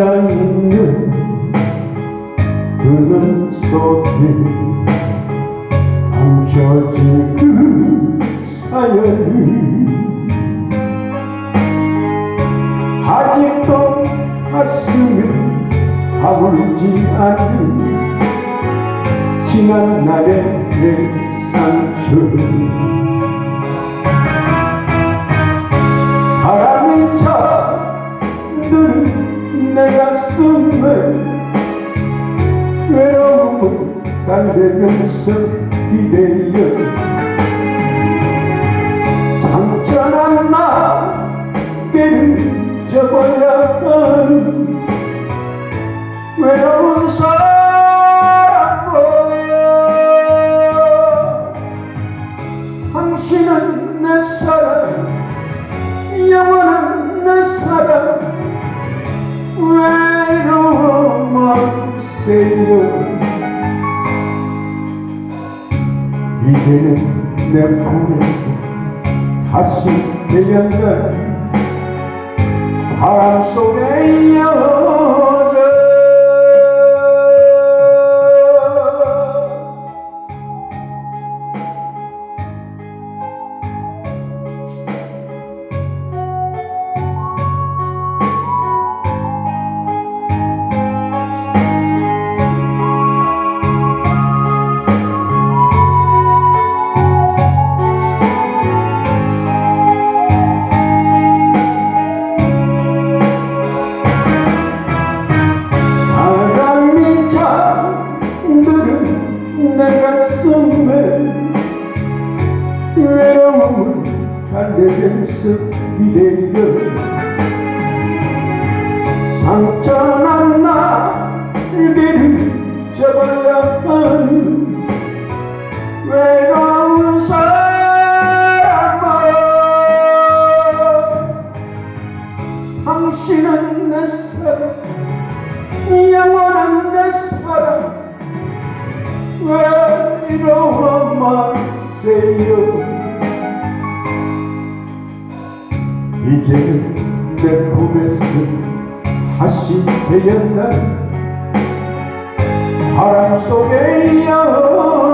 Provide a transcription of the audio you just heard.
혼자 있는 그눈 속에 감춰진 그 사연을 아직도 가슴에 아물지 않는 지난 날의 내 상처 가슴에 외로움을 달래면서 기대어 상처난 나를 접어야 하는 외로운 사람 마세요 이제는 내 품에서 다시 태어난 바람 여 외로움을 달래면서 기대어 상처난 접어야 하는 외로운 사람아 당신은 내 사랑 영원한 내 사랑 외로워 마세요 이제는 내 품에서 다시 태어난 바람 속의 여자